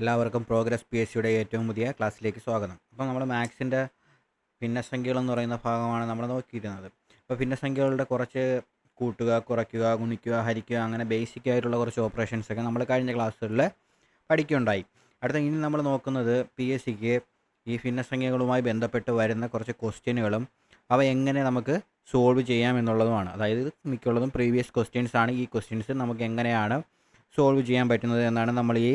എല്ലാവർക്കും progress P S സിയുടെ ഏറ്റവും പുതിയ ക്ലാസ്സിലേക്ക് സ്വാഗതം. അപ്പോൾ നമ്മൾ മാത്സിന്റെ ഭിന്നസംഖ്യകൾ എന്ന് പറയുന്ന ഭാഗമാണ് നമ്മൾ നോക്കിയിരുന്നത്. അപ്പോൾ ഭിന്നസംഖ്യകളുടെ കുറച്ച് കൂട്ടുക കുറയ്ക്കുക ഗുണിക്കുക ഹരിക്കുക അങ്ങനെ ബേസിക് ആയിട്ടുള്ള കുറച്ച് ഓപ്പറേഷൻസൊക്കെ നമ്മൾ കഴിഞ്ഞ ക്ലാസ്സുകളിൽ പഠിക്കുകയുണ്ടായി. അടുത്ത ഇനി നമ്മൾ നോക്കുന്നത് പി എസ് സിക്ക് ഈ ഭിന്നസംഖ്യകളുമായി ബന്ധപ്പെട്ട് വരുന്ന കുറച്ച് ക്വസ്റ്റ്യനുകളും അവ എങ്ങനെ നമുക്ക് സോൾവ് ചെയ്യാം എന്നുള്ളതുമാണ്. അതായത് മിക്കുള്ളതും പ്രീവിയസ് ക്വസ്റ്റ്യൻസ് ആണ്. ഈ ക്വസ്റ്റ്യൻസ് നമുക്ക് എങ്ങനെയാണ് സോൾവ് ചെയ്യാൻ പറ്റുന്നത് എന്നാണ് നമ്മൾ ഈ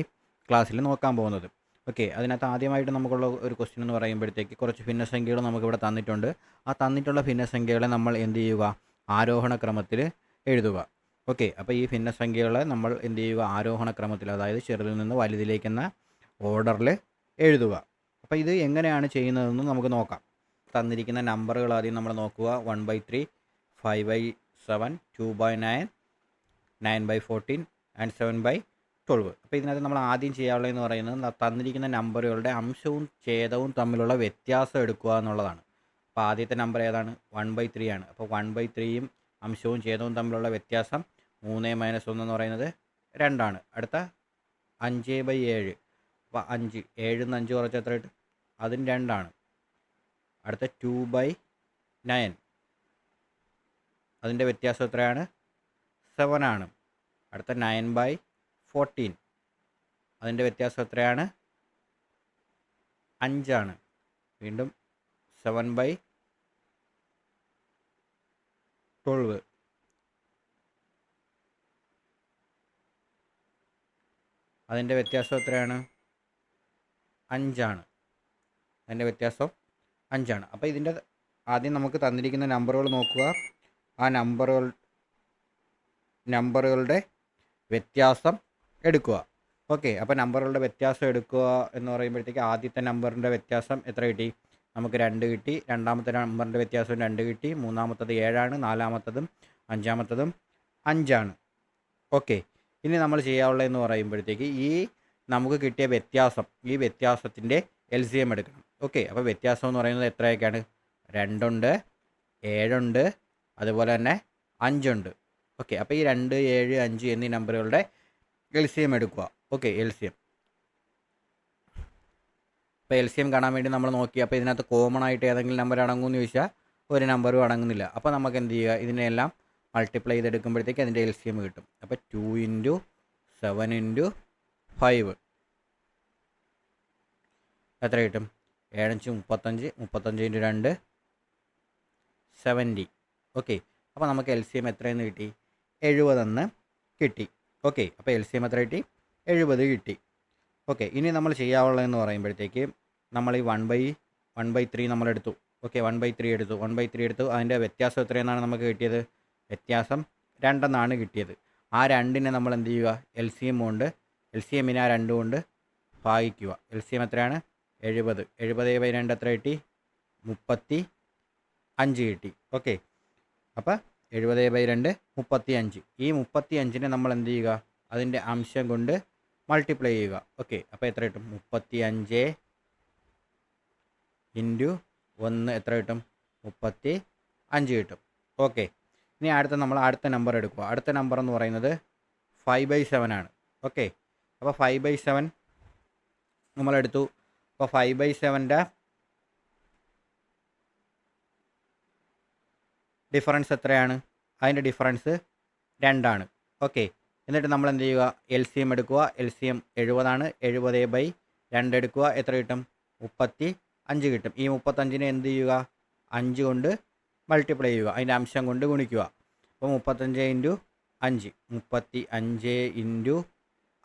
ക്ലാസ്സിൽ നോക്കാൻ പോകുന്നത്. ഓക്കെ അതിനകത്ത് ആദ്യമായിട്ട് നമുക്കുള്ള ഒരു ക്വസ്റ്റ്യൻ എന്ന് പറയുമ്പോഴത്തേക്ക് കുറച്ച് ഭിന്നസംഖ്യകൾ നമുക്കിവിടെ തന്നിട്ടുണ്ട്. ആ തന്നിട്ടുള്ള ഭിന്നസംഖ്യകളെ നമ്മൾ എന്ത് ചെയ്യുക? ആരോഹണ ക്രമത്തിൽ എഴുതുക. ഓക്കെ അപ്പോൾ ഈ ഭിന്നസംഖ്യകളെ നമ്മൾ എന്ത് ചെയ്യുക? ആരോഹണ ക്രമത്തിൽ അതായത് ചെറുതിൽ നിന്ന് വലുതിലേക്കെന്ന ഓർഡറിൽ എഴുതുക. അപ്പോൾ ഇത് എങ്ങനെയാണ് ചെയ്യുന്നതെന്ന് നമുക്ക് നോക്കാം. തന്നിരിക്കുന്ന നമ്പറുകൾ ആദ്യം നമ്മൾ നോക്കുക. One by three five by seven two by nine nine by fourteen and seven by twelve അപ്പോൾ ഇതിനകത്ത് നമ്മൾ ആദ്യം ചെയ്യാനുള്ളതെന്ന് പറയുന്നത് തന്നിരിക്കുന്ന നമ്പറുകളുടെ അംശവും ഛേദവും തമ്മിലുള്ള വ്യത്യാസം എടുക്കുക എന്നുള്ളതാണ്. അപ്പോൾ ആദ്യത്തെ നമ്പർ ഏതാണ്? വൺ ബൈ ത്രീ ആണ്. അപ്പോൾ വൺ ബൈ ത്രീയും അംശവും ഛേദവും തമ്മിലുള്ള വ്യത്യാസം മൂന്ന് മൈനസ് ഒന്ന് എന്ന് പറയുന്നത് രണ്ടാണ്. അടുത്ത അഞ്ച് ബൈ ഏഴ്. അപ്പോൾ അഞ്ച്. ഏഴിൽ നിന്ന് അഞ്ച് കുറച്ച് എത്ര കിട്ടും? അതും രണ്ടാണ്. അടുത്ത ടു ബൈ നയൻ. അതിന്റെ വ്യത്യാസം എത്രയാണ്? സെവൻ ആണ്. അടുത്ത നയൻ ബൈ ഫോർട്ടീൻ അതിന്റെ വ്യത്യാസം എത്രയാണ്? അഞ്ചാണ്. വീണ്ടും സെവൻ ബൈ ട്വൽവ് അതിന്റെ വ്യത്യാസം എത്രയാണ്? അഞ്ചാണ്. അതിന്റെ വ്യത്യാസം അഞ്ചാണ്. അപ്പോൾ ഇതിന്റെ ആദ്യം നമുക്ക് തന്നിരിക്കുന്ന നമ്പറുകൾ നോക്കുക. ആ നമ്പറുകൾ നമ്പറുകളുടെ വ്യത്യാസം എടുക്കുക. ഓക്കെ അപ്പോൾ നമ്പറുകളുടെ വ്യത്യാസം എടുക്കുക എന്ന് പറയുമ്പോഴത്തേക്ക് ആദ്യത്തെ നമ്പറിന്റെ വ്യത്യാസം എത്ര കിട്ടി? നമുക്ക് രണ്ട് കിട്ടി. രണ്ടാമത്തെ നമ്പറിന്റെ വ്യത്യാസം രണ്ട് കിട്ടി. മൂന്നാമത്തത് ഏഴാണ് നാലാമത്തതും അഞ്ചാമത്തതും അഞ്ചാണ്. ഓക്കെ ഇനി നമ്മൾ ചെയ്യാവുള്ളതെന്ന് പറയുമ്പോഴത്തേക്ക് ഈ നമുക്ക് കിട്ടിയ വ്യത്യാസം ഈ വ്യത്യാസത്തിന്റെ എൽ സി എം എടുക്കണം. ഓക്കെ അപ്പോൾ വ്യത്യാസം എന്ന് പറയുന്നത് എത്രയൊക്കെയാണ്? രണ്ടുണ്ട് ഏഴുണ്ട് അതുപോലെ തന്നെ അഞ്ചുണ്ട്. ഓക്കെ അപ്പോൾ ഈ രണ്ട് ഏഴ് അഞ്ച് എന്നീ നമ്പറുകളുടെ എൽ സി എം എടുക്കുക. ഓക്കെ എൽ സി എം ഇപ്പോൾ എൽ സി എം കാണാൻ വേണ്ടി നമ്മൾ നോക്കി. അപ്പോൾ ഇതിനകത്ത് കോമൺ ആയിട്ട് ഏതെങ്കിലും നമ്പർ അടങ്ങുമെന്ന് ചോദിച്ചാൽ ഒരു നമ്പറും അടങ്ങുന്നില്ല. അപ്പോൾ നമുക്ക് എന്ത് ചെയ്യുക? ഇതിനെല്ലാം മൾട്ടിപ്ലൈ ചെയ്തെടുക്കുമ്പോഴത്തേക്ക് അതിന്റെ എൽ സി എം കിട്ടും. അപ്പോൾ two into seven into five എത്ര കിട്ടും? ഏഴഞ്ച് മുപ്പത്തഞ്ച് മുപ്പത്തഞ്ച് ഇന്റു രണ്ട് സെവന്റി ഓക്കെ. അപ്പോൾ നമുക്ക് എൽ സി എം എത്രയെന്ന് കിട്ടി? എഴുപതെന്ന് കിട്ടി. ഓക്കെ അപ്പോൾ എൽ സി എം എത്ര കിട്ടി? എഴുപത് കിട്ടി. ഓക്കെ ഇനി നമ്മൾ ചെയ്യാവുള്ളതെന്ന് പറയുമ്പോഴത്തേക്ക് നമ്മൾ ഈ one by one by three നമ്മളെടുത്തു. Okay one by three എടുത്തു. വൺ ബൈ ത്രീ എടുത്തു. അതിന്റെ വ്യത്യാസം എത്രയെന്നാണ് നമുക്ക് കിട്ടിയത്? വ്യത്യാസം രണ്ടെന്നാണ് കിട്ടിയത്. ആ രണ്ടിനെ നമ്മൾ എന്ത് ചെയ്യുക? എൽ സി എം കൊണ്ട് എൽ സി എമ്മിനെ ആ രണ്ട് കൊണ്ട് ഭാഗിക്കുക. എൽ സി എം എത്രയാണ്? എഴുപത്. എഴുപത് ബൈ രണ്ട് എത്ര കിട്ടി? മുപ്പത്തി അഞ്ച് കിട്ടി. ഓക്കെ അപ്പോൾ എഴുപത് ബൈ രണ്ട് മുപ്പത്തി അഞ്ച് ഈ മുപ്പത്തി അഞ്ചിനെ നമ്മൾ എന്ത് ചെയ്യുക? അതിന്റെ അംശം കൊണ്ട് മൾട്ടിപ്ലൈ ചെയ്യുക. ഓക്കെ അപ്പോൾ എത്ര കിട്ടും? മുപ്പത്തി അഞ്ച് ഇന്റു ഒന്ന് എത്ര കിട്ടും? മുപ്പത്തി അഞ്ച് കിട്ടും. ഓക്കെ ഇനി അടുത്ത നമ്മൾ അടുത്ത നമ്പർ എടുക്കുക. അടുത്ത നമ്പർ എന്ന് പറയുന്നത് ഫൈവ് ബൈ സെവൻ ആണ്. ഓക്കെ അപ്പോൾ ഫൈവ് ബൈ സെവൻ നമ്മളെടുത്തു അപ്പോൾ ഫൈവ് ബൈ സെവന്റെ ഡിഫറൻസ് എത്രയാണ്? അതിന്റെ ഡിഫറൻസ് രണ്ടാണ്. ഓക്കെ എന്നിട്ട് നമ്മൾ എന്ത് ചെയ്യുക? എൽ സി എം എടുക്കുക. എൽ സി എം എഴുപതാണ്. എഴുപത് ബൈ രണ്ട് എടുക്കുക. എത്ര കിട്ടും? മുപ്പത്തി അഞ്ച് കിട്ടും. ഈ മുപ്പത്തഞ്ചിനെ എന്ത് ചെയ്യുക? അഞ്ച് കൊണ്ട് മൾട്ടിപ്ലൈ ചെയ്യുക. അതിന്റെ അംശം കൊണ്ട് ഗുണിക്കുക. അപ്പോൾ മുപ്പത്തഞ്ച് ഇന്റു അഞ്ച്. മുപ്പത്തി അഞ്ച് ഇന്റു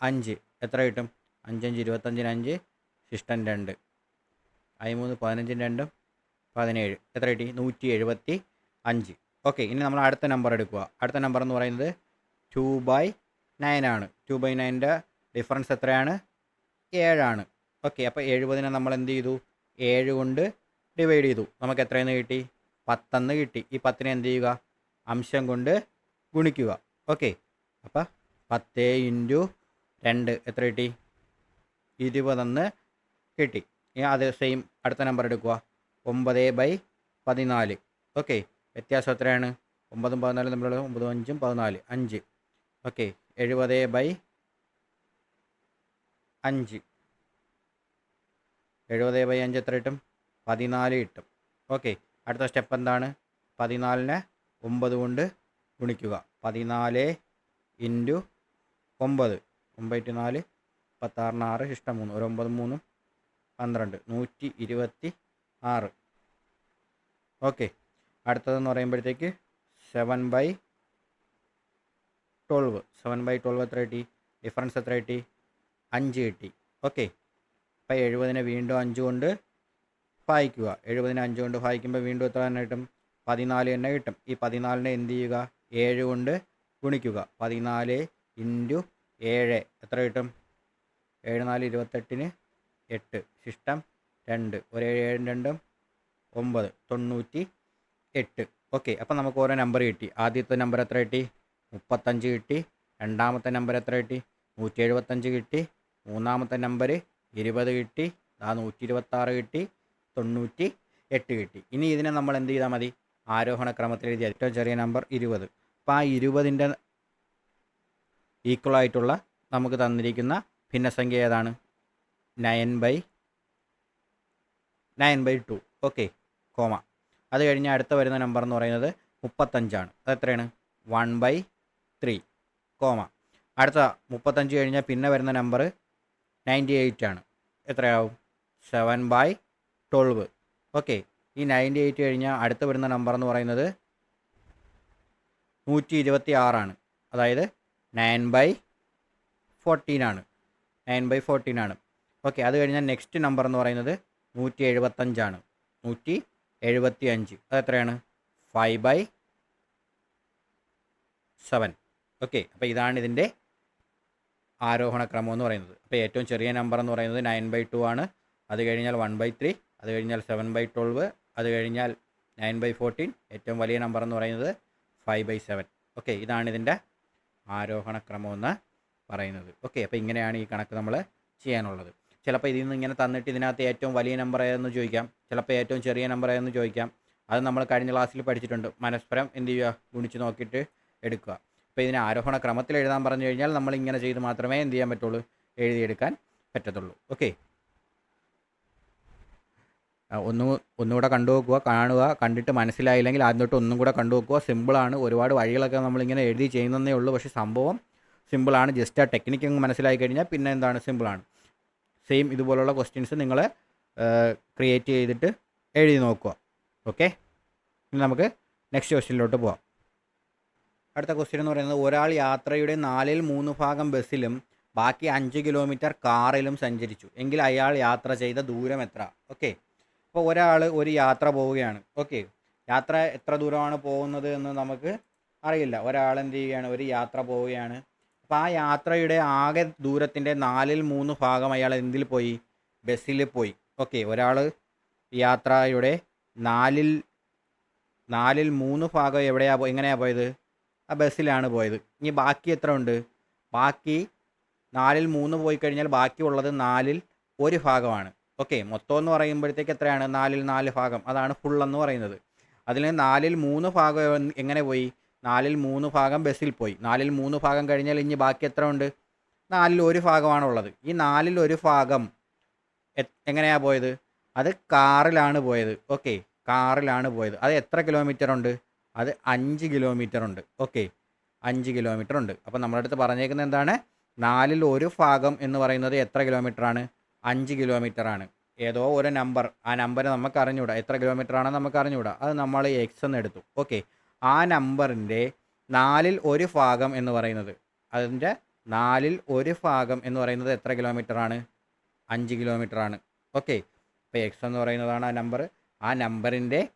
അഞ്ച്. എത്ര കിട്ടും? അഞ്ചഞ്ച് ഇരുപത്തഞ്ചിന് അഞ്ച്. ശിഷ്ടൻ രണ്ട്. അതിമൂന്ന് പതിനഞ്ചിന് രണ്ടും പതിനേഴ്. എത്ര കിട്ടി? നൂറ്റി എഴുപത്തി അഞ്ച്. ഓക്കെ ഇനി നമ്മൾ അടുത്ത നമ്പർ എടുക്കുക. അടുത്ത നമ്പർ എന്ന് പറയുന്നത് ടു ബൈ നയൻ ആണ്. ടു ബൈ നയന്റെ ഡിഫറൻസ് എത്രയാണ്? ഏഴാണ് ഓക്കെ അപ്പോൾ എഴുപതിനെ നമ്മൾ എന്ത് ചെയ്തു? ഏഴ് കൊണ്ട് ഡിവൈഡ് ചെയ്തു. നമുക്ക് എത്രയെന്ന് കിട്ടി? പത്തെന്ന് കിട്ടി. ഈ പത്തിനെ എന്ത് ചെയ്യുക? അംശം കൊണ്ട് ഗുണിക്കുക. ഓക്കെ അപ്പോൾ പത്ത് ഇന്റു രണ്ട് എത്ര കിട്ടി? ഇരുപതെന്ന് കിട്ടി. അത് സെയിം അടുത്ത നമ്പർ എടുക്കുക. ഒമ്പത് ബൈ പതിനാല്. ഓക്കെ വ്യത്യാസം എത്രയാണ്? ഒമ്പതും പതിനാലും തമ്മിലുള്ള ഒമ്പതും അഞ്ചും പതിനാല്. അഞ്ച്. ഓക്കെ. എഴുപത് ബൈ അഞ്ച്. എഴുപത് ബൈ അഞ്ച് എത്ര കിട്ടും? പതിനാല് കിട്ടും. ഓക്കെ. അടുത്ത സ്റ്റെപ്പ് എന്താണ്? പതിനാലിനെ ഒമ്പത് കൊണ്ട് ഗുണിക്കുക. പതിനാല് ഇന്റു ഒമ്പത്. ഒമ്പത് നാല് പത്താറിന് ആറ് ഇഷ്ടം മൂന്ന്. ഒരു ഒമ്പത് മൂന്നും പന്ത്രണ്ട്. നൂറ്റി ഇരുപത്തി ആറ്. ഓക്കെ. അടുത്തതെന്ന് പറയുമ്പോഴത്തേക്ക് seven by twelve seven by twelve എത്ര കിട്ടി? ഡിഫറൻസ് എത്ര കിട്ടി? അഞ്ച് കിട്ടി. ഓക്കെ അപ്പോൾ എഴുപതിനെ വീണ്ടും അഞ്ച് കൊണ്ട് ഭാഗിക്കുക എഴുപതിനെ അഞ്ച് കൊണ്ട് ഭാഗിക്കുമ്പോൾ വീണ്ടും എത്ര തന്നെ കിട്ടും? പതിനാല് തന്നെ കിട്ടും. ഈ പതിനാലിനെ എന്ത് ചെയ്യുക? ഏഴ് കൊണ്ട് ഗുണിക്കുക. പതിനാല് ഇന്റു ഏഴ് എത്ര കിട്ടും? ഏഴ് നാല് ഇരുപത്തെട്ടിന് എട്ട്. ശിഷ്ടം രണ്ട്. ഒരു ഏഴ് ഏഴും രണ്ടും ഒമ്പത്. തൊണ്ണൂറ്റി എട്ട്. ഓക്കെ അപ്പം നമുക്ക് ഓരോ നമ്പർ കിട്ടി. ആദ്യത്തെ നമ്പർ എത്ര കിട്ടി? മുപ്പത്തഞ്ച് കിട്ടി. രണ്ടാമത്തെ നമ്പർ എത്ര കിട്ടി? നൂറ്റി എഴുപത്തഞ്ച് കിട്ടി. മൂന്നാമത്തെ നമ്പർ ഇരുപത് കിട്ടി. ആ നൂറ്റി ഇരുപത്താറ് കിട്ടി. തൊണ്ണൂറ്റി എട്ട് കിട്ടി. ഇനി ഇതിനെ നമ്മൾ എന്ത് ചെയ്താൽ മതി? ആരോഹണ ക്രമത്തിൽ എഴുതിയ ഏറ്റവും ചെറിയ നമ്പർ ഇരുപത്. അപ്പോൾ ആ ഇരുപതിന്റെ ഈക്വൽ ആയിട്ടുള്ള നമുക്ക് തന്നിരിക്കുന്ന ഭിന്നസംഖ്യ ഏതാണ്? Nine by nine by two. Okay comma. അത് കഴിഞ്ഞ് അടുത്ത വരുന്ന നമ്പർ എന്ന് പറയുന്നത് മുപ്പത്തഞ്ചാണ്. അത് എത്രയാണ്? വൺ ബൈ ത്രീ കോമ അടുത്ത മുപ്പത്തഞ്ച് കഴിഞ്ഞാൽ പിന്നെ വരുന്ന നമ്പർ നയന്റി എയ്റ്റ് ആണ്. എത്രയാവും? സെവൻ ബൈ ട്വൽവ് ഓക്കെ ഈ നയന്റി എയ്റ്റ് കഴിഞ്ഞാൽ അടുത്ത് വരുന്ന നമ്പർ എന്ന് പറയുന്നത് നൂറ്റി ഇരുപത്തി ആറാണ് അതായത് നയൻ ബൈ ഫോർട്ടീൻ ആണ്. നയൻ ബൈ ഫോർട്ടീൻ ആണ്. ഓക്കെ അത് കഴിഞ്ഞാൽ നെക്സ്റ്റ് നമ്പർ എന്ന് പറയുന്നത് നൂറ്റി എഴുപത്തഞ്ചാണ് നൂറ്റി എഴുപത്തി അഞ്ച് അത് എത്രയാണ് ഫൈവ് ബൈ സെവൻ ഓക്കെ അപ്പോൾ ഇതാണ് ഇതിന്റെ ആരോഹണ ക്രമം എന്ന് പറയുന്നത്. അപ്പോൾ ഏറ്റവും ചെറിയ നമ്പർ എന്ന് പറയുന്നത് നയൻ ബൈ ടു ആണ്. അത് കഴിഞ്ഞാൽ വൺ ബൈ ത്രീ അത് കഴിഞ്ഞാൽ സെവൻ ബൈ ട്വൽവ് അത് കഴിഞ്ഞാൽ നയൻ ബൈ ഫോർട്ടീൻ ഏറ്റവും വലിയ നമ്പർ എന്ന് പറയുന്നത് ഫൈവ് ബൈ സെവൻ ഓക്കെ ഇതാണ് ഇതിന്റെ ആരോഹണ ക്രമം എന്ന് പറയുന്നത്. ഓക്കെ അപ്പോൾ ഇങ്ങനെയാണ് ഈ കണക്ക് നമ്മൾ ചെയ്യാനുള്ളത്. ചിലപ്പോൾ ഇതിൽ നിന്ന് ഇങ്ങനെ തന്നിട്ട് ഇതിനകത്ത് ഏറ്റവും വലിയ നമ്പർ ഏതെന്ന് ചോദിക്കാം. ചിലപ്പോൾ ഏറ്റവും ചെറിയ നമ്പർ ഏതെന്ന് ചോദിക്കാം. അത് നമ്മൾ കഴിഞ്ഞ ക്ലാസ്സിൽ പഠിച്ചിട്ടുണ്ട്. പരസ്പരം എന്ത് ചെയ്യുക? ഗുണിച്ച് നോക്കിയിട്ട് എടുക്കുക. അപ്പോൾ ഇതിനെ ആരോഹണ ക്രമത്തിൽ എഴുതാൻ പറഞ്ഞു കഴിഞ്ഞാൽ നമ്മൾ ഇങ്ങനെ ചെയ്ത് മാത്രമേ എന്ത് ചെയ്യാൻ പറ്റുള്ളൂ? എഴുതിയെടുക്കാൻ പറ്റത്തുള്ളൂ. ഓക്കെ ഒന്ന് ഒന്നുകൂടെ കണ്ടു നോക്കുക കാണുക കണ്ടിട്ട് മനസ്സിലായില്ലെങ്കിൽ ആദ്യം തൊട്ട് ഒന്നും കൂടെ കണ്ടു നോക്കുക. സിമ്പിളാണ് ഒരുപാട് വഴികളൊക്കെ നമ്മളിങ്ങനെ എഴുതി ചെയ്യുന്നതേ ഉള്ളൂ. പക്ഷേ സംഭവം സിമ്പിളാണ് ജസ്റ്റ് ആ ടെക്നിക്ക് മനസ്സിലായി കഴിഞ്ഞാൽ പിന്നെ എന്താണ്? സിമ്പിളാണ് സെയിം ഇതുപോലുള്ള ക്വസ്റ്റ്യൻസ് നിങ്ങൾ ക്രിയേറ്റ് ചെയ്തിട്ട് എഴുതി നോക്കുക. ഓക്കെ ഇനി നമുക്ക് നെക്സ്റ്റ് ക്വസ്റ്റ്യനിലോട്ട് പോവാം. അടുത്ത ക്വസ്റ്റ്യൻ എന്ന് പറയുന്നത് ഒരാൾ യാത്രയുടെ നാലിൽ മൂന്ന് ഭാഗം ബസ്സിലും ബാക്കി അഞ്ച് കിലോമീറ്റർ കാറിലും സഞ്ചരിച്ചു. എങ്കിൽ അയാൾ യാത്ര ചെയ്ത ദൂരം എത്ര? ഓക്കെ അപ്പോൾ ഒരാൾ ഒരു യാത്ര പോവുകയാണ്. ഓക്കെ യാത്ര എത്ര ദൂരമാണ് പോകുന്നത് എന്ന് നമുക്ക് അറിയില്ല. ഒരാൾ എന്ത് ചെയ്യുകയാണ്? ഒരു യാത്ര പോവുകയാണ്. അപ്പോൾ ആ യാത്രയുടെ ആകെ ദൂരത്തിന്റെ നാലിൽ മൂന്ന് ഭാഗം അയാൾ എന്തിൽ പോയി? ബസ്സിൽ പോയി. ഓക്കെ ഒരാൾ യാത്രയുടെ നാലിൽ നാലിൽ മൂന്ന് ഭാഗം എവിടെയാ പോ എങ്ങനെയാണ് പോയത്? ആ ബസ്സിലാണ് പോയത്. ഇനി ബാക്കി എത്ര ഉണ്ട്? ബാക്കി നാലിൽ മൂന്ന് പോയി കഴിഞ്ഞാൽ ബാക്കിയുള്ളത് നാലിൽ ഒരു ഭാഗമാണ്. ഓക്കെ മൊത്തം എന്ന് പറയുമ്പോഴത്തേക്ക് എത്രയാണ്? നാലിൽ നാല് ഭാഗം. അതാണ് ഫുൾ എന്ന് പറയുന്നത്. അതിൽ നാലിൽ മൂന്ന് ഭാഗം എങ്ങനെ പോയി? നാലിൽ മൂന്ന് ഭാഗം ബസ്സിൽ പോയി. നാലിൽ മൂന്ന് ഭാഗം കഴിഞ്ഞാൽ ഇനി ബാക്കി എത്ര ഉണ്ട്? നാലിൽ ഒരു ഭാഗമാണുള്ളത് ഈ നാലിൽ ഒരു ഭാഗം എങ്ങനെയാണ് എങ്ങനെയാ പോയത്? അത് കാറിലാണ് പോയത്. ഓക്കെ കാറിലാണ് പോയത്. അത് എത്ര കിലോമീറ്റർ ഉണ്ട്? അത് അഞ്ച് കിലോമീറ്റർ ഉണ്ട്. ഓക്കെ അഞ്ച് കിലോമീറ്റർ ഉണ്ട്. അപ്പോൾ നമ്മുടെ അടുത്ത് പറഞ്ഞേക്കുന്നത് എന്താണ്? നാലിൽ ഒരു ഭാഗം എന്ന് പറയുന്നത് എത്ര കിലോമീറ്റർ ആണ്? അഞ്ച് കിലോമീറ്റർ ആണ്. ഏതോ ഒരു നമ്പർ ആ നമ്പർ നമുക്ക് അറിഞ്ഞുകൂടാ. എത്ര കിലോമീറ്റർ ആണെന്ന് നമുക്ക് അറിഞ്ഞുകൂടാ. അത് നമ്മൾ എക്സ് എന്ന് എടുത്തു. ഓക്കെ ആ നമ്പറിന്റെ നാലിൽ ഒരു ഭാഗം എന്ന് പറയുന്നത്. അതിന്റെ നാലിൽ ഒരു ഭാഗം എന്ന് പറയുന്നത് എത്ര കിലോമീറ്റർ ആണ് അഞ്ച് കിലോമീറ്റർ ആണ് ഓക്കെ. അപ്പോൾ എക്സ് എന്ന് പറയുന്നതാണ് ആ നമ്പർ ആ നമ്പറിന്റെ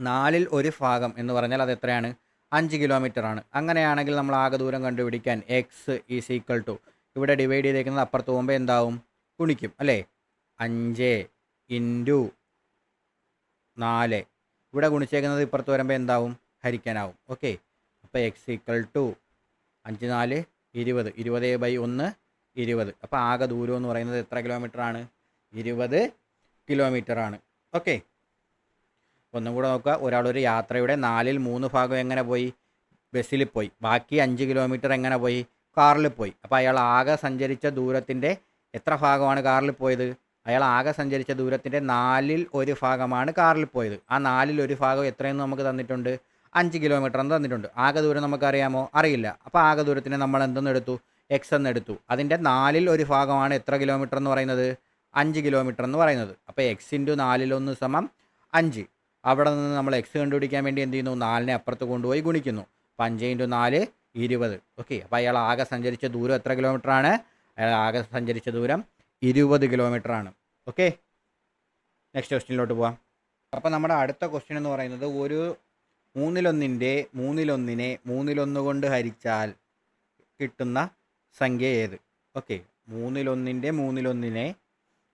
നാലിൽ ഒരു ഭാഗം എന്ന് പറഞ്ഞാൽ അത് എത്രയാണ്? അഞ്ച് കിലോമീറ്റർ ആണ് അങ്ങനെയാണെങ്കിൽ നമ്മൾ ആകെ ദൂരം കണ്ടുപിടിക്കാൻ എക്സ് ഈസ് ഈക്വൽ ടു ഇവിടെ ഡിവൈഡ് ചെയ്തേക്കുന്നത് അപ്പുറത്ത് പോകുമ്പോൾ എന്താവും? ഗുണിക്കും. അല്ലേ? അഞ്ച് ഇന്റു നാല്. ഇവിടെ ഗുണിച്ചേക്കുന്നത് ഇപ്പുറത്ത് വരുമ്പോൾ എന്താവും? ഹരിക്കാനാവും. ഓക്കെ അപ്പോൾ എക്സ് ഈക്വൽ ടു അഞ്ച് നാല് ഇരുപത് ഇരുപത് ബൈ ഒന്ന് ഇരുപത്. അപ്പോൾ ആകെ ദൂരം എന്ന് പറയുന്നത് എത്ര കിലോമീറ്റർ ആണ്? ഇരുപത് കിലോമീറ്റർ ആണ്. ഓക്കെ ഒന്നും കൂടെ നോക്കുക. ഒരാളൊരു യാത്രയുടെ നാലിൽ മൂന്ന് ഭാഗം എങ്ങനെ പോയി? ബസ്സിൽ പോയി. ബാക്കി അഞ്ച് കിലോമീറ്റർ എങ്ങനെ പോയി? കാറിൽ പോയി. അപ്പോൾ അയാൾ ആകെ സഞ്ചരിച്ച ദൂരത്തിന്റെ എത്ര ഭാഗമാണ് കാറിൽ പോയത്? അയാൾ ആകെ സഞ്ചരിച്ച ദൂരത്തിന്റെ നാലിൽ ഒരു ഭാഗമാണ് കാറിൽ പോയത്. ആ നാലിൽ ഒരു ഭാഗം എത്രയെന്ന് നമുക്ക് തന്നിട്ടുണ്ട്? അഞ്ച് കിലോമീറ്റർ എന്ന് തന്നിട്ടുണ്ട്. ആകെ ദൂരം നമുക്കറിയാമോ? അറിയില്ല. അപ്പോൾ ആകെ ദൂരത്തിന് നമ്മൾ എന്തെന്ന് എടുത്തു? എക്സ് എന്ന് എടുത്തു. അതിന്റെ നാലിൽ ഒരു ഭാഗമാണ് എത്ര കിലോമീറ്റർ എന്ന് പറയുന്നത്? അഞ്ച് കിലോമീറ്റർ എന്ന് പറയുന്നത്. അപ്പോൾ എക്സ് ഇന്റു നാലിലൊന്ന് സമം അഞ്ച്. അവിടെ നിന്ന് നമ്മൾ എക്സ് കണ്ടുപിടിക്കാൻ വേണ്ടി എന്ത് ചെയ്യുന്നു? നാലിനെ അപ്പുറത്ത് കൊണ്ടുപോയി ഗുണിക്കുന്നു. അപ്പം അഞ്ച് ഇന്റു നാല് ഇരുപത്. ഓക്കെ. അപ്പോൾ അയാൾ ആകെ സഞ്ചരിച്ച ദൂരം എത്ര കിലോമീറ്റർ ആണ് അയാൾ ആകെ സഞ്ചരിച്ച ദൂരം ഇരുപത് കിലോമീറ്റർ ആണ് ഓക്കെ നെക്സ്റ്റ് ക്വസ്റ്റ്യനിലോട്ട് പോവാം. അപ്പോൾ നമ്മുടെ അടുത്ത ക്വസ്റ്റ്യൻ എന്ന് പറയുന്നത് ഒരു മൂന്നിലൊന്നിന്റെ മൂന്നിലൊന്നിനെ മൂന്നിലൊന്ന് കൊണ്ട് ഹരിച്ചാൽ കിട്ടുന്ന സംഖ്യ ഏത്? ഓക്കെ മൂന്നിലൊന്നിന്റെ മൂന്നിലൊന്നിനെ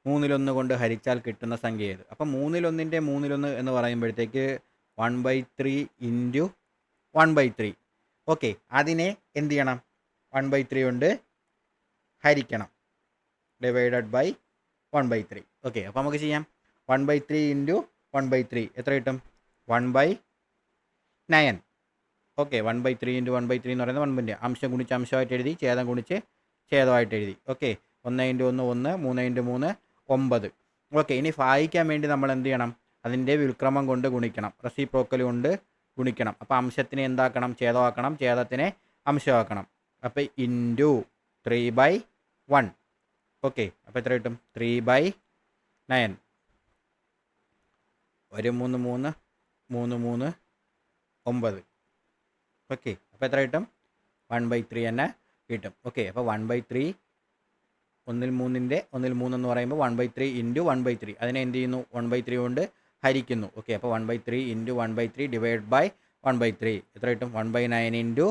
മൂന്നിലൊന്ന് കൊണ്ട് ഹരിച്ചാൽ കിട്ടുന്ന സംഖ്യ ഏത്? അപ്പം മൂന്നിലൊന്നിന്റെ മൂന്നിലൊന്ന് എന്ന് പറയുമ്പോഴത്തേക്ക് one by three into one by three okay അതിനെ എന്ത് ചെയ്യണം? വൺ ബൈ ത്രീ കൊണ്ട് ഹരിക്കണം. Divided by one by three okay അപ്പോൾ നമുക്ക് ചെയ്യാം. One by three into one by three എത്ര കിട്ടും? One by nine okay one by three into one by three എന്ന് പറയുന്നത് വൺ ബൈ അംശം ഗുണിച്ച് അംശമായിട്ട് എഴുതി ഛേദം ഗുണിച്ച് ഛേദമായിട്ട് എഴുതി. ഓക്കെ ഒന്ന് ഇന്റു ഒന്ന് ഒന്ന് മൂന്ന് ഇന്റു മൂന്ന് ഒമ്പത്. ഓക്കെ ഇനി വായിക്കാൻ വേണ്ടി നമ്മൾ എന്ത് ചെയ്യണം? അതിന്റെ വിൽക്രമം കൊണ്ട് ഗുണിക്കണം. റെസിപ്രോക്കൽ കൊണ്ട് ഗുണിക്കണം. അപ്പോൾ അംശത്തിനെ എന്താക്കണം? ഛേദമാക്കണം. ഛേദത്തിനെ അംശമാക്കണം. അപ്പോൾ into three by one okay അപ്പോൾ എത്ര കിട്ടും? ത്രീ ബൈ നയൻ ഒരു മൂന്ന് മൂന്ന് മൂന്ന് മൂന്ന് ഒമ്പത്. ഓക്കെ അപ്പോൾ എത്ര കിട്ടും? വൺ ബൈ ത്രീ തന്നെ കിട്ടും. ഓക്കെ അപ്പോൾ വൺ ബൈ ത്രീ ഒന്നിൽ മൂന്നിന്റെ ഒന്നിൽ മൂന്നെന്ന് പറയുമ്പോൾ one by three into one by three അതിനെ എന്ത് ചെയ്യുന്നു? വൺ ബൈ ത്രീ കൊണ്ട് ഹരിക്കുന്നു. ഓക്കെ അപ്പോൾ one by three into one by three divide by one by three എത്ര കിട്ടും? വൺ ബൈ നയൻ ഇന്റു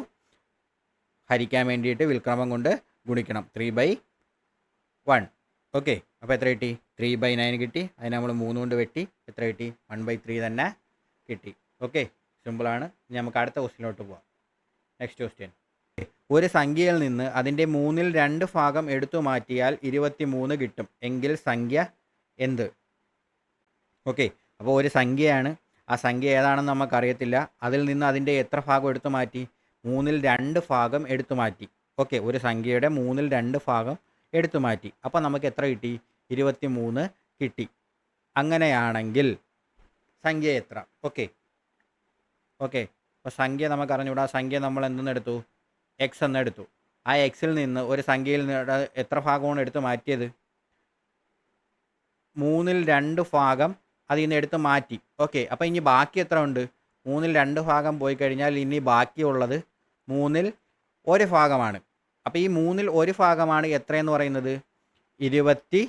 ഹരിക്കാൻ വേണ്ടിയിട്ട് വിൽക്രമം കൊണ്ട് ഗുണിക്കണം. Three by one. ഓക്കെ. അപ്പോൾ എത്ര കിട്ടി? ത്രീ ബൈ നയൻ കിട്ടി. അതിനെ നമ്മൾ മൂന്ന് കൊണ്ട് വെട്ടി എത്ര കിട്ടി? വൺ ബൈ ത്രീ തന്നെ കിട്ടി. ഓക്കെ. സിമ്പിളാണ് ഇനി നമുക്ക് അടുത്ത ക്വസ്റ്റിനോട്ട് പോവാം. നെക്സ്റ്റ് ക്വസ്റ്റ്യൻ ഒരു സംഖ്യയിൽ നിന്ന് അതിന്റെ മൂന്നിൽ രണ്ട് ഭാഗം എടുത്തു മാറ്റിയാൽ ഇരുപത്തി മൂന്ന് കിട്ടും. എങ്കിൽ സംഖ്യ എന്ത്? ഓക്കെ. അപ്പോൾ ഒരു സംഖ്യയാണ്. ആ സംഖ്യ ഏതാണെന്ന് നമുക്കറിയത്തില്ല. അതിൽ നിന്ന് അതിന്റെ എത്ര ഭാഗം എടുത്തു മാറ്റി? മൂന്നിൽ രണ്ട് ഭാഗം എടുത്തു മാറ്റി. ഓക്കെ. ഒരു സംഖ്യയുടെ മൂന്നിൽ രണ്ട് ഭാഗം എടുത്തു മാറ്റി. അപ്പോൾ നമുക്ക് എത്ര കിട്ടി? ഇരുപത്തി മൂന്ന് കിട്ടി. അങ്ങനെയാണെങ്കിൽ സംഖ്യ എത്ര? ഓക്കെ. ഓക്കെ. അപ്പോൾ സംഖ്യ നമുക്ക് അറിഞ്ഞുകൂടാ സംഖ്യ നമ്മൾ എന്തെന്നെടുത്തു എക്സ് എന്നെടുത്തു ആ എക്സിൽ നിന്ന് ഒരു സംഖ്യയിൽ നിന്ന് എത്ര ഭാഗമാണ് എടുത്ത് മാറ്റിയത്? മൂന്നിൽ രണ്ട് ഭാഗം അതിൽ നിന്ന് എടുത്ത് മാറ്റി. ഓക്കെ. അപ്പോൾ ഇനി ബാക്കി എത്ര ഉണ്ട്? മൂന്നിൽ രണ്ട് ഭാഗം പോയി കഴിഞ്ഞാൽ ഇനി ബാക്കിയുള്ളത് മൂന്നിൽ ഒരു ഭാഗമാണ്. അപ്പോൾ ഈ മൂന്നിൽ ഒരു ഭാഗമാണ് എത്രയെന്ന് പറയുന്നത്? ഇരുപത്തി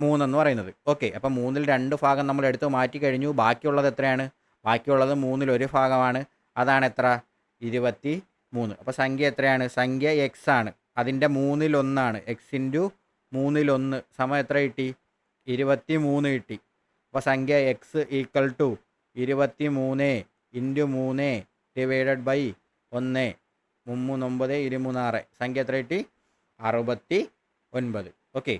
മൂന്നെന്ന് പറയുന്നത്. ഓക്കെ അപ്പം മൂന്നിൽ രണ്ട് ഭാഗം നമ്മൾ എടുത്ത് മാറ്റി കഴിഞ്ഞു. ബാക്കിയുള്ളത് എത്രയാണ്? ബാക്കിയുള്ളത് മൂന്നിൽ ഒരു ഭാഗമാണ്. അതാണ് എത്ര? ഇരുപത്തി മൂന്ന്. അപ്പോൾ സംഖ്യ എത്രയാണ്? സംഖ്യ എക്സ് ആണ്. അതിന്റെ മൂന്നിലൊന്നാണ് എക്സ് ഇന്റു മൂന്നിലൊന്ന് സമയം എത്ര കിട്ടി? ഇരുപത്തി മൂന്ന് കിട്ടി. അപ്പോൾ സംഖ്യ എക്സ് ഈക്വൽ ടു ഇരുപത്തി മൂന്ന് ഇന്റു മൂന്ന് ഡിവൈഡഡ് ബൈ ഒന്ന്. മുമ്മൂന്നൊമ്പത് ഇരുമൂന്നാറ് സംഖ്യ എത്ര കിട്ടി? അറുപത്തി ഒൻപത് ഓക്കെ.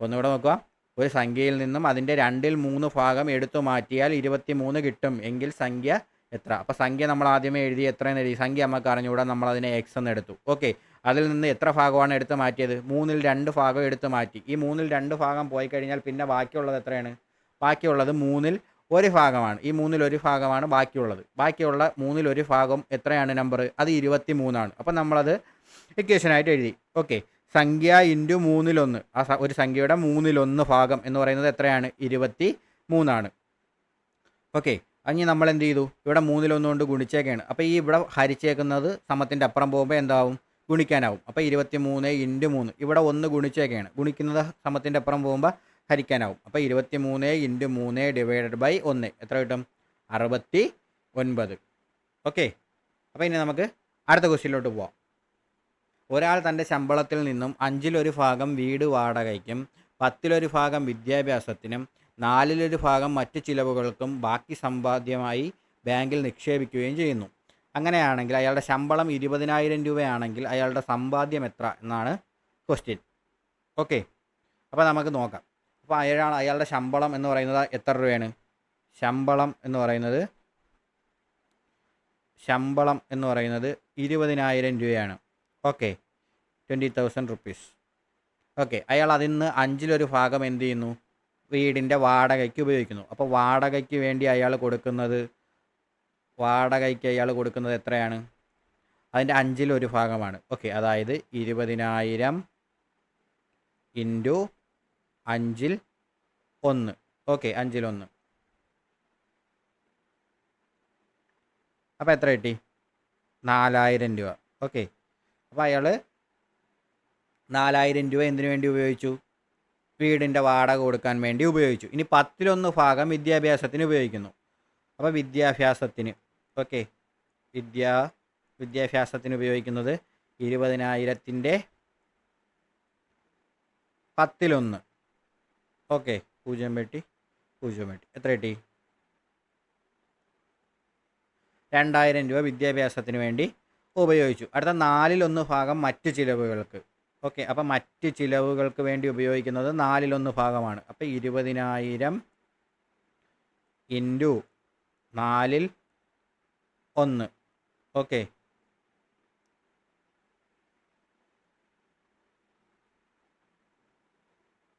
ഒന്നുകൂടെ നോക്കുക. ഒരു സംഖ്യയിൽ നിന്നും അതിന്റെ രണ്ടിൽ മൂന്ന് ഭാഗം എടുത്തു മാറ്റിയാൽ ഇരുപത്തി മൂന്ന് കിട്ടും. എങ്കിൽ സംഖ്യ എത്ര? അപ്പോൾ സംഖ്യ നമ്മൾ ആദ്യമേ എഴുതി എത്രയെന്ന് എഴുതി. സംഖ്യ നമുക്ക് അറിഞ്ഞുകൂടാ. നമ്മൾ അതിനെ എക്സ് എന്ന് എടുത്തു. ഓക്കെ. അതിൽ നിന്ന് എത്ര ഭാഗമാണ് എടുത്തു മാറ്റിയത്? മൂന്നിൽ രണ്ട് ഭാഗം എടുത്തു മാറ്റി. ഈ മൂന്നിൽ രണ്ട് ഭാഗം പോയി കഴിഞ്ഞാൽ പിന്നെ ബാക്കിയുള്ളത് എത്രയാണ്? ബാക്കിയുള്ളത് മൂന്നിൽ ഒരു ഭാഗമാണ്. ഈ മൂന്നിൽ ഒരു ഭാഗമാണ് ബാക്കിയുള്ളത്. ബാക്കിയുള്ള മൂന്നിൽ ഒരു ഭാഗം എത്രയാണ് നമ്പർ അത് ഇരുപത്തി മൂന്നാണ് അപ്പം നമ്മളത് ഇക്വേഷനായിട്ട് എഴുതി. ഓക്കെ സംഖ്യ ഇന്റു മൂന്നിലൊന്ന്. ആ ഒരു സംഖ്യയുടെ മൂന്നിലൊന്ന് ഭാഗം എന്ന് പറയുന്നത് എത്രയാണ്? ഇരുപത്തി മൂന്നാണ് ഓക്കെ അങ്ങനെ നമ്മൾ എന്ത് ചെയ്തു? ഇവിടെ മൂന്നിലൊന്ന് കൊണ്ട് ഗുണിച്ചേക്കാണ്. അപ്പോൾ ഈ ഇവിടെ ഹരിച്ചേക്കുന്നത് സമത്തിന്റെ അപ്പുറം പോകുമ്പോൾ എന്താവും? ഗുണിക്കാനാവും. അപ്പോൾ ഇരുപത്തി മൂന്ന് ഇന്റു മൂന്ന്. ഇവിടെ ഒന്ന് ഗുണിച്ചേക്കാണ്. ഗുണിക്കുന്നത് സമത്തിന്റെ അപ്പുറം പോകുമ്പോൾ ഹരിക്കാനാവും. അപ്പോൾ ഇരുപത്തി മൂന്ന് ഇന്റു മൂന്ന് ഡിവൈഡഡ് ബൈ ഒന്ന്. എത്ര കിട്ടും? അറുപത്തി ഒൻപത് ഓക്കെ. അപ്പോൾ ഇനി നമുക്ക് അടുത്ത ക്വസ്റ്റ്യനിലോട്ട് പോവാം. ഒരാൾ തന്റെ ശമ്പളത്തിൽ നിന്നും അഞ്ചിലൊരു ഭാഗം വീട് വാടകയ്ക്കും പത്തിലൊരു ഭാഗം വിദ്യാഭ്യാസത്തിനും നാലിലൊരു ഭാഗം മറ്റ് ചിലവുകൾക്കും ബാക്കി സമ്പാദ്യമായി ബാങ്കിൽ നിക്ഷേപിക്കുകയും ചെയ്യുന്നു. അങ്ങനെയാണെങ്കിൽ അയാളുടെ ശമ്പളം ഇരുപതിനായിരം രൂപയാണെങ്കിൽ അയാളുടെ സമ്പാദ്യം എത്ര? എന്നാണ് ക്വസ്റ്റ്യൻ. ഓക്കെ. അപ്പോൾ നമുക്ക് നോക്കാം. അപ്പോൾ അയാൾ അയാളുടെ ശമ്പളം എന്ന് പറയുന്നത് എത്ര രൂപയാണ്? ശമ്പളം എന്ന് പറയുന്നത് ശമ്പളം എന്ന് പറയുന്നത് ഇരുപതിനായിരം രൂപയാണ്. Okay. Twenty thousand rupees okay. അയാൾ അതിൽ നിന്ന് അഞ്ചിലൊരു ഭാഗം എന്ത് ചെയ്യുന്നു? വീടിന്റെ വാടകയ്ക്ക് ഉപയോഗിക്കുന്നു. അപ്പോൾ വാടകയ്ക്ക് വേണ്ടി അയാൾ കൊടുക്കുന്നത് വാടകയ്ക്ക് അയാൾ കൊടുക്കുന്നത് എത്രയാണ്? അതിന്റെ അഞ്ചിലൊരു ഭാഗമാണ്. ഓക്കെ. അതായത് ഇരുപതിനായിരം ഇന്റു അഞ്ചിൽ ഒന്ന്. ഓക്കെ അഞ്ചിൽ ഒന്ന്. അപ്പോൾ എത്ര കിട്ടി? നാലായിരം രൂപ. ഓക്കെ. അപ്പോൾ അയാൾ നാലായിരം രൂപ എന്തിനു വേണ്ടി ഉപയോഗിച്ചു? വീടിന്റെ വാടക കൊടുക്കാൻ വേണ്ടി ഉപയോഗിച്ചു. ഇനി പത്തിലൊന്ന് ഭാഗം വിദ്യാഭ്യാസത്തിന് ഉപയോഗിക്കുന്നു. അപ്പോൾ വിദ്യാഭ്യാസത്തിന്. ഓക്കെ. വിദ്യാ വിദ്യാഭ്യാസത്തിന് ഉപയോഗിക്കുന്നത് ഇരുപതിനായിരത്തിന്റെ പത്തിലൊന്ന്. ഓക്കെ. പൂജ്യം വെട്ടി പൂജ്യം വെട്ടി. എത്ര കിട്ടി? രണ്ടായിരം രൂപ വിദ്യാഭ്യാസത്തിന് വേണ്ടി ഉപയോഗിച്ചു. അടുത്ത നാലിലൊന്ന് ഭാഗം മറ്റ് ചിലവുകൾക്ക്. ഓക്കെ. അപ്പം മറ്റ് ചിലവുകൾക്ക് വേണ്ടി ഉപയോഗിക്കുന്നത് നാലിലൊന്ന് ഭാഗമാണ്. അപ്പോൾ ഇരുപതിനായിരം ഇന്റു നാലിൽ ഒന്ന്. ഓക്കെ.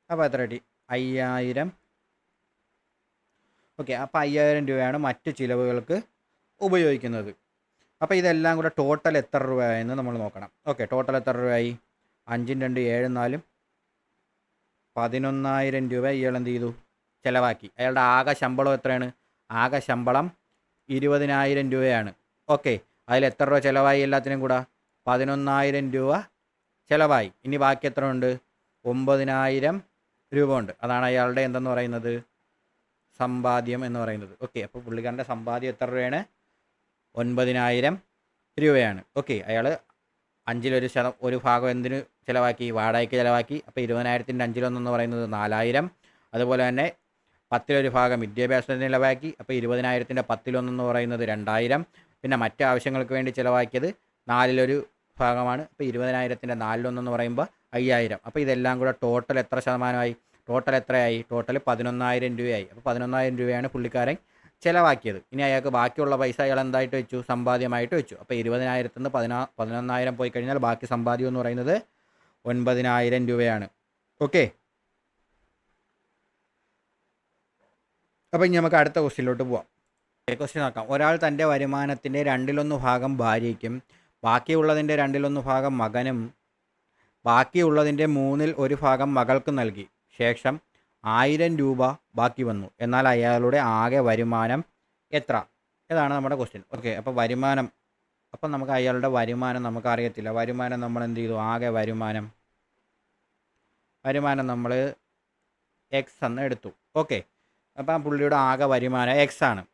അപ്പോൾ എത്ര കിട്ടി? അയ്യായിരം. ഓക്കെ അപ്പോൾ അയ്യായിരം രൂപയാണ് മറ്റ് ചിലവുകൾക്ക് ഉപയോഗിക്കുന്നത്. അപ്പോൾ ഇതെല്ലാം കൂടെ ടോട്ടൽ എത്ര രൂപയായെന്ന് നമ്മൾ നോക്കണം. ഓക്കെ ടോട്ടൽ എത്ര രൂപയായി? അഞ്ചും രണ്ട് ഏഴും നാലും. പതിനൊന്നായിരം രൂപ ഇയാൾ എന്ത് ചെയ്തു? ചിലവാക്കി. അയാളുടെ ആകെ ശമ്പളം എത്രയാണ്? ആകെ ശമ്പളം ഇരുപതിനായിരം രൂപയാണ്. ഓക്കെ അതിൽ എത്ര രൂപ ചിലവായി എല്ലാത്തിനും കൂടെ? പതിനൊന്നായിരം രൂപ ചിലവായി. ഇനി ബാക്കി എത്ര ഉണ്ട്? ഒമ്പതിനായിരം രൂപ ഉണ്ട് അതാണ് അയാളുടെ എന്തെന്ന് പറയുന്നത്? സമ്പാദ്യം എന്ന് പറയുന്നത്. ഓക്കെ അപ്പോൾ പുള്ളിക്കാരന്റെ സമ്പാദ്യം എത്ര രൂപയാണ്? ഒൻപതിനായിരം രൂപയാണ്. ഓക്കെ അയാൾ അഞ്ചിലൊരു ശതം ഒരു ഭാഗം എന്തിനു ചിലവാക്കി? വാടകയ്ക്ക് ചിലവാക്കി. അപ്പോൾ ഇരുപതിനായിരത്തിന്റെ അഞ്ചിലൊന്നെന്ന് പറയുന്നത് നാലായിരം. അതുപോലെ തന്നെ പത്തിലൊരു ഭാഗം വിദ്യാഭ്യാസത്തിന് ചിലവാക്കി. അപ്പോൾ ഇരുപതിനായിരത്തിന്റെ പത്തിലൊന്നെന്ന് പറയുന്നത് രണ്ടായിരം. പിന്നെ മറ്റ് ആവശ്യങ്ങൾക്ക് വേണ്ടി ചിലവാക്കിയത് നാലിലൊരു ഭാഗമാണ്. ഇപ്പോൾ ഇരുപതിനായിരത്തിന്റെ നാലിലൊന്നെന്ന് പറയുമ്പോൾ അയ്യായിരം. അപ്പോൾ ഇതെല്ലാം കൂടെ ടോട്ടൽ എത്ര ശതമാനമായി? ടോട്ടൽ എത്രയായി? ടോട്ടൽ പതിനൊന്നായിരം രൂപയായി. അപ്പോൾ പതിനൊന്നായിരം രൂപയാണ് പുള്ളിക്കാരൻ ചിലവാക്കിയത്. ഇനി അയാൾക്ക് ബാക്കിയുള്ള പൈസ അയാൾ എന്തായിട്ട് വെച്ചു? സമ്പാദ്യമായിട്ട് വെച്ചു. അപ്പോൾ ഇരുപതിനായിരത്തിൽ നിന്ന് പതിനാ പതിനൊന്നായിരം പോയി കഴിഞ്ഞാൽ ബാക്കി സമ്പാദ്യം എന്ന് പറയുന്നത് ഒൻപതിനായിരം രൂപയാണ്. ഓക്കെ അപ്പോൾ ഇനി നമുക്ക് അടുത്ത ക്വസ്റ്റ്യനിലോട്ട് പോവാം. ക്വസ്റ്റ്യൻ നോക്കാം. ഒരാൾ തന്റെ വരുമാനത്തിന്റെ രണ്ടിലൊന്ന് ഭാഗം ഭാര്യയ്ക്കും ബാക്കിയുള്ളതിന്റെ രണ്ടിലൊന്ന് ഭാഗം മകനും ബാക്കിയുള്ളതിന്റെ മൂന്നിൽ ഒരു ഭാഗം മകൾക്ക് നൽകി. ശേഷം ആയിരം രൂപ ബാക്കി വന്നു. എന്നാൽ അയാളുടെ ആകെ വരുമാനം എത്ര? ഇതാണ് നമ്മുടെ ക്വസ്റ്റ്യൻ ഓക്കെ അപ്പോൾ വരുമാനം. അപ്പം നമുക്ക് അയാളുടെ വരുമാനം നമുക്ക് അറിയത്തില്ല വരുമാനം നമ്മൾ എന്ത് ചെയ്തു? ആകെ വരുമാനം. വരുമാനം നമ്മൾ എക്സ് എന്ന് എടുത്തു. ഓക്കെ അപ്പം ആ പുള്ളിയുടെ ആകെ വരുമാനം എക്സ് ആണ്.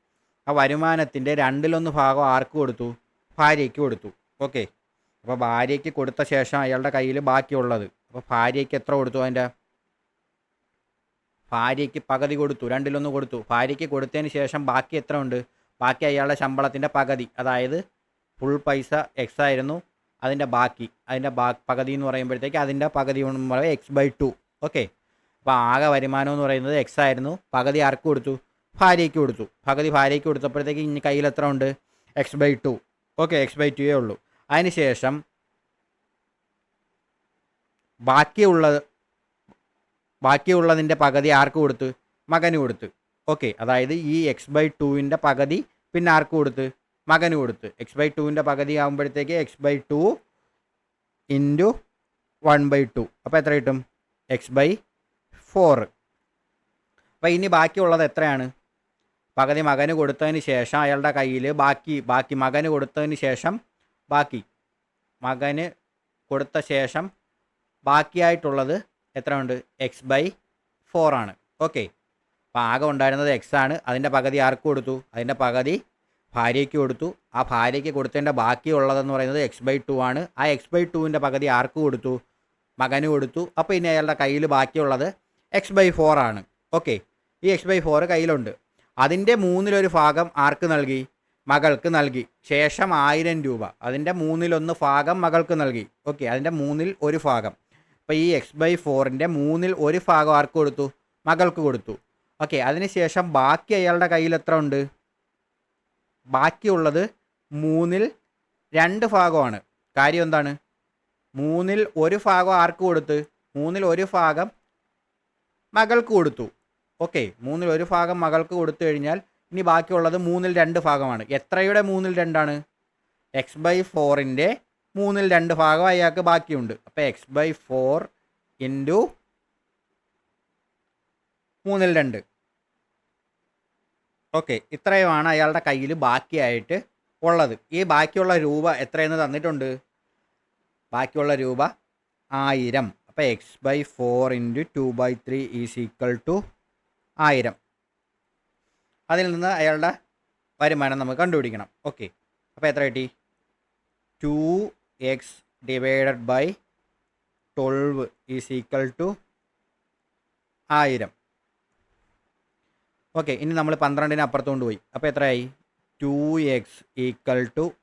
ആ വരുമാനത്തിന്റെ രണ്ടിലൊന്ന് ഭാഗം ആർക്ക് കൊടുത്തു? ഭാര്യയ്ക്ക് കൊടുത്തു. ഓക്കെ അപ്പോൾ ഭാര്യയ്ക്ക് കൊടുത്ത ശേഷം അയാളുടെ കയ്യിൽ ബാക്കിയുള്ളത്. അപ്പോൾ ഭാര്യയ്ക്ക് എത്ര കൊടുത്തു അതിന്റെ? ഭാര്യയ്ക്ക് പകുതി കൊടുത്തു. രണ്ടിലൊന്ന് കൊടുത്തു. ഭാര്യയ്ക്ക് കൊടുത്തതിന് ശേഷം ബാക്കി എത്ര ഉണ്ട്? ബാക്കി അയാളുടെ ശമ്പളത്തിന്റെ പകുതി. അതായത് ഫുൾ പൈസ എക്സ് ആയിരുന്നു. അതിന്റെ ബാക്കി. അതിന്റെ ബാ പകുതി എന്ന് പറയുമ്പോഴത്തേക്ക് അതിന്റെ പകുതി പറയുമ്പോൾ എക്സ് ബൈ ടു ഓക്കെ അപ്പോൾ ആകെ വരുമാനം എന്ന് പറയുന്നത് എക്സ് ആയിരുന്നു. പകുതി ആർക്ക് കൊടുത്തു? ഭാര്യയ്ക്ക് കൊടുത്തു. പകുതി ഭാര്യയ്ക്ക് കൊടുത്തപ്പോഴത്തേക്ക് ഇനി കയ്യിൽ എത്ര ഉണ്ട്? X by two okay x by ടുവേ ഉള്ളൂ. അതിന് ശേഷം ബാക്കിയുള്ളത് ബാക്കിയുള്ളതിന്റെ പകുതി ആർക്ക് കൊടുത്തു? മകന് കൊടുത്തു. ഓക്കെ അതായത് ഈ എക്സ് ബൈ ടുവിന്റെ പകുതി പിന്നെ ആർക്ക് കൊടുത്ത്? മകന് കൊടുത്ത്. എക്സ് ബൈ ടുവിന്റെ പകുതി ആകുമ്പോഴത്തേക്ക് x by two into one by two അപ്പോൾ എത്ര കിട്ടും? എക്സ് ബൈ ഫോർ അപ്പോൾ ഇനി ബാക്കിയുള്ളത് എത്രയാണ്? പകുതി മകന് കൊടുത്തതിന് ശേഷം അയാളുടെ കയ്യിൽ ബാക്കി ബാക്കി മകന് കൊടുത്തതിന് ശേഷം ബാക്കി. മകന് കൊടുത്ത ശേഷം ബാക്കിയായിട്ടുള്ളത് എത്ര ഉണ്ട് എക്സ് ബൈ ഫോർ ആണ്. ഓക്കെ അപ്പോൾ ആകെ ഉണ്ടായിരുന്നത് എക്സ് ആണ്. അതിന്റെ പകുതി ആർക്ക് കൊടുത്തു? അതിന്റെ പകുതി ഭാര്യയ്ക്ക് കൊടുത്തു. ആ ഭാര്യയ്ക്ക് കൊടുത്തതിന്റെ ബാക്കിയുള്ളതെന്ന് പറയുന്നത് എക്സ് ബൈ ടു ആണ്. ആ എക്സ് ബൈ ടുവിന്റെ പകുതി ആർക്ക് കൊടുത്തു? മകന് കൊടുത്തു. അപ്പോൾ ഇനി അയാളുടെ കയ്യിൽ ബാക്കിയുള്ളത് എക്സ് ബൈ ഫോർ ആണ്. ഓക്കെ ഈ എക്സ് ബൈ ഫോർ കയ്യിലുണ്ട്. അതിന്റെ മൂന്നിലൊരു ഭാഗം ആർക്ക് നൽകി? മകൾക്ക് നൽകി. ശേഷം ആയിരം രൂപ. അതിന്റെ മൂന്നിലൊന്ന് ഭാഗം മകൾക്ക് നൽകി. ഓക്കെ അതിന്റെ മൂന്നിൽ ഒരു ഭാഗം. അപ്പോൾ ഈ എക്സ് ബൈ ഫോറിന്റെ മൂന്നിൽ ഒരു ഭാഗം ആർക്ക് കൊടുത്തു? മകൾക്ക് കൊടുത്തു. ഓക്കെ അതിനുശേഷം ബാക്കി അയാളുടെ കയ്യിൽ എത്ര ഉണ്ട്? ബാക്കിയുള്ളത് മൂന്നിൽ രണ്ട് ഭാഗമാണ്. കാര്യം എന്താണ്? മൂന്നിൽ ഒരു ഭാഗം ആർക്ക് കൊടുത്ത്? മൂന്നിൽ ഒരു ഭാഗം മകൾക്ക് കൊടുത്തു. ഓക്കെ മൂന്നിൽ ഒരു ഭാഗം മകൾക്ക് കൊടുത്തു കഴിഞ്ഞാൽ ഇനി ബാക്കിയുള്ളത് മൂന്നിൽ രണ്ട് ഭാഗമാണ്. എത്രയുടെ മൂന്നിൽ രണ്ടാണ്? എക്സ് ബൈ ഫോറിന്റെ മൂന്നിൽ രണ്ട് ഭാഗം അയാൾക്ക് ബാക്കിയുണ്ട്. അപ്പോൾ എക്സ് ബൈ ഫോർ ഇന്റു മൂന്നിൽ രണ്ട്. ഓക്കെ ഇത്രയുമാണ് അയാളുടെ കയ്യിൽ ബാക്കിയായിട്ട് ഉള്ളത്. ഈ ബാക്കിയുള്ള രൂപ എത്രയെന്ന് തന്നിട്ടുണ്ട്? ബാക്കിയുള്ള രൂപ ആയിരം. അപ്പോൾ x by four into two by three is equal to ആയിരം. അതിൽ നിന്ന് അയാളുടെ വരുമാനം നമുക്ക് കണ്ടുപിടിക്കണം. ഓക്കെ അപ്പോൾ എത്ര കിട്ടി? Two x divided by twelve is equal to ആയിരം. ഓക്കെ ഇനി നമ്മൾ പന്ത്രണ്ടിന് അപ്പുറത്ത് കൊണ്ടുപോയി. അപ്പോൾ എത്രയായി? ടു എക്സ് ഈക്വൽ ടു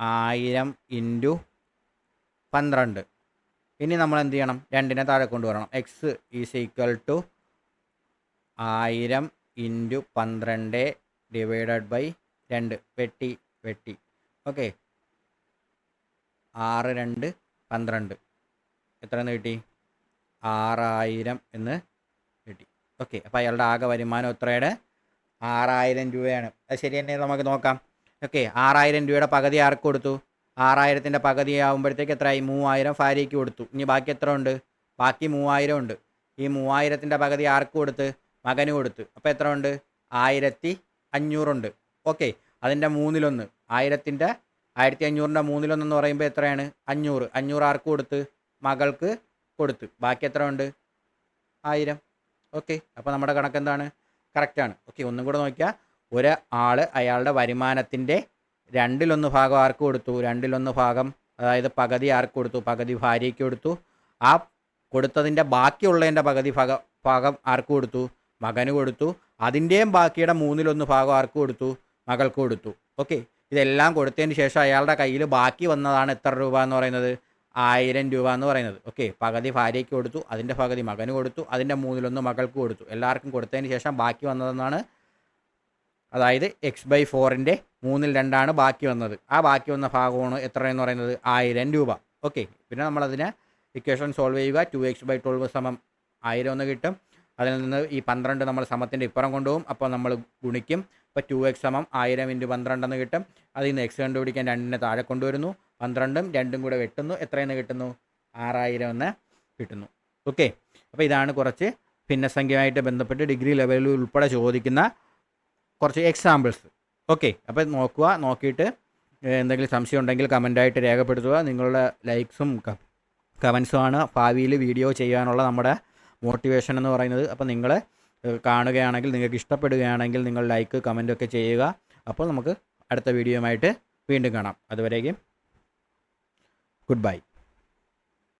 ആയിരം ഇന്റു പന്ത്രണ്ട്. ഇനി നമ്മൾ എന്ത് ചെയ്യണം? രണ്ടിനെ താഴെ കൊണ്ടുവരണം. എക്സ് ഈസ് ഈക്വൽ ടു ആയിരം ഇന്റു പന്ത്രണ്ട് ഡിവൈഡഡ് ബൈ രണ്ട്. വെട്ടി വെട്ടി. ഓക്കെ ആറ് രണ്ട് പന്ത്രണ്ട്. എത്ര എന്ന് കിട്ടി? ആറായിരം എന്ന് കിട്ടി. ഓക്കെ അപ്പോൾ അയാളുടെ ആകെ വരുമാനം എത്രയുടെ ആറായിരം രൂപയാണ്. അത് ശരി തന്നെ നമുക്ക് നോക്കാം. ഓക്കെ ആറായിരം രൂപയുടെ പകുതി ആർക്ക് കൊടുത്തു? ആറായിരത്തിന്റെ പകുതി ആകുമ്പോഴത്തേക്ക് എത്രയായി? മൂവായിരം ഭാര്യയ്ക്ക് കൊടുത്തു. ഇനി ബാക്കി എത്ര ഉണ്ട്? ബാക്കി മൂവായിരം ഉണ്ട്. ഈ മൂവായിരത്തിന്റെ പകുതി ആർക്ക് കൊടുത്ത്? മകന് കൊടുത്ത്. അപ്പോൾ എത്ര ഉണ്ട്? ആയിരത്തി അഞ്ഞൂറുണ്ട്. ഓക്കെ. അതിന്റെ മൂന്നിലൊന്ന്. ആയിരത്തിന്റെ ആയിരത്തി അഞ്ഞൂറിന്റെ മൂന്നിലൊന്നെന്ന് പറയുമ്പോൾ എത്രയാണ്? അഞ്ഞൂറ്. അഞ്ഞൂറ് ആർക്ക് കൊടുത്ത്? മകൾക്ക് കൊടുത്ത്. ബാക്കി എത്ര ഉണ്ട്? ആയിരം. ഓക്കെ. അപ്പോൾ നമ്മുടെ കണക്ക് എന്താണ്? കറക്റ്റാണ് ഓക്കെ. ഒന്നും കൂടെ നോക്കിയാൽ ഒരാൾ അയാളുടെ വരുമാനത്തിന്റെ രണ്ടിലൊന്ന് ഭാഗം ആർക്ക് കൊടുത്തു? രണ്ടിലൊന്ന് ഭാഗം അതായത് പകുതി ആർക്ക് കൊടുത്തു? പകുതി ഭാര്യയ്ക്ക് കൊടുത്തു. ആ കൊടുത്തതിന്റെ ബാക്കിയുള്ളതിന്റെ പകുതി ഭാഗം ഭാഗം ആർക്ക് കൊടുത്തു? മകന് കൊടുത്തു. അതിന്റെയും ബാക്കിയുടെ മൂന്നിലൊന്ന് ഭാഗം ആർക്ക് കൊടുത്തു? മകൾക്ക് കൊടുത്തു. ഓക്കെ ഇതെല്ലാം കൊടുത്തതിന് ശേഷം അയാളുടെ കയ്യിൽ ബാക്കി വന്നതാണ് എത്ര രൂപ എന്ന് പറയുന്നത്? ആയിരം രൂപ എന്ന് പറയുന്നത്. ഓക്കെ പകുതി ഭാര്യയ്ക്ക് കൊടുത്തു. അതിന്റെ പകുതി മകന് കൊടുത്തു. അതിന്റെ മൂന്നിലൊന്ന് മകൾക്ക് കൊടുത്തു. എല്ലാവർക്കും കൊടുത്തതിന് ശേഷം ബാക്കി വന്നതെന്നാണ് അതായത് എക്സ് ബൈ ഫോറിന്റെ മൂന്നിൽ രണ്ടാണ് ബാക്കി വന്നത്. ആ ബാക്കി വന്ന ഭാഗമാണ് എത്രയെന്ന് പറയുന്നത്? ആയിരം രൂപ. ഓക്കെ പിന്നെ നമ്മളതിനെ ഇക്വേഷൻ സോൾവ് ചെയ്യുക. ടു എക്സ് ബൈ ട്വൽവ് സമം ആയിരം ഒന്ന് കിട്ടും. അതിൽ നിന്ന് ഈ പന്ത്രണ്ട് നമ്മൾ സമത്തിന്റെ ഇപ്പുറം കൊണ്ടുപോകും. അപ്പോൾ നമ്മൾ ഗുണിക്കും. ഇപ്പോൾ ടു എക്സ് സമം ആയിരം ഇന്റു പന്ത്രണ്ടെന്ന് കിട്ടും. അതിൽ നിന്ന് എക്സ് കണ്ടുപിടിക്കാൻ രണ്ടിനെ താഴെ കൊണ്ടുവരുന്നു. പന്ത്രണ്ടും രണ്ടും കൂടെ വെട്ടുന്നു. എത്രയെന്ന് കിട്ടുന്നു? ആറായിരം എന്ന് കിട്ടുന്നു. ഓക്കെ അപ്പോൾ ഇതാണ് കുറച്ച് ഭിന്നസംഖ്യയുമായിട്ട് ബന്ധപ്പെട്ട് ഡിഗ്രി ലെവലിൽ ഉൾപ്പെടെ ചോദിക്കുന്ന കുറച്ച് എക്സാമ്പിൾസ് ഓക്കെ അപ്പോൾ നോക്കുക നോക്കിയിട്ട് എന്തെങ്കിലും സംശയം ഉണ്ടെങ്കിൽ കമന്റായിട്ട് രേഖപ്പെടുത്തുക. നിങ്ങളുടെ ലൈക്സും കമൻസുമാണ് ഭാവിയിൽ വീഡിയോ ചെയ്യാനുള്ള നമ്മുടെ മോട്ടിവേഷൻ എന്ന് പറയുന്നത്. അപ്പോൾ നിങ്ങൾ കാണുകയാണെങ്കിൽ നിങ്ങൾക്ക് ഇഷ്ടപ്പെടുകയാണെങ്കിൽ നിങ്ങൾ ലൈക്ക് കമന്റ് ഒക്കെ ചെയ്യുക. അപ്പോൾ നമുക്ക് അടുത്ത വീഡിയോയുമായിട്ട് വീണ്ടും കാണാം. അതുവരേക്കും ഗുഡ് ബൈ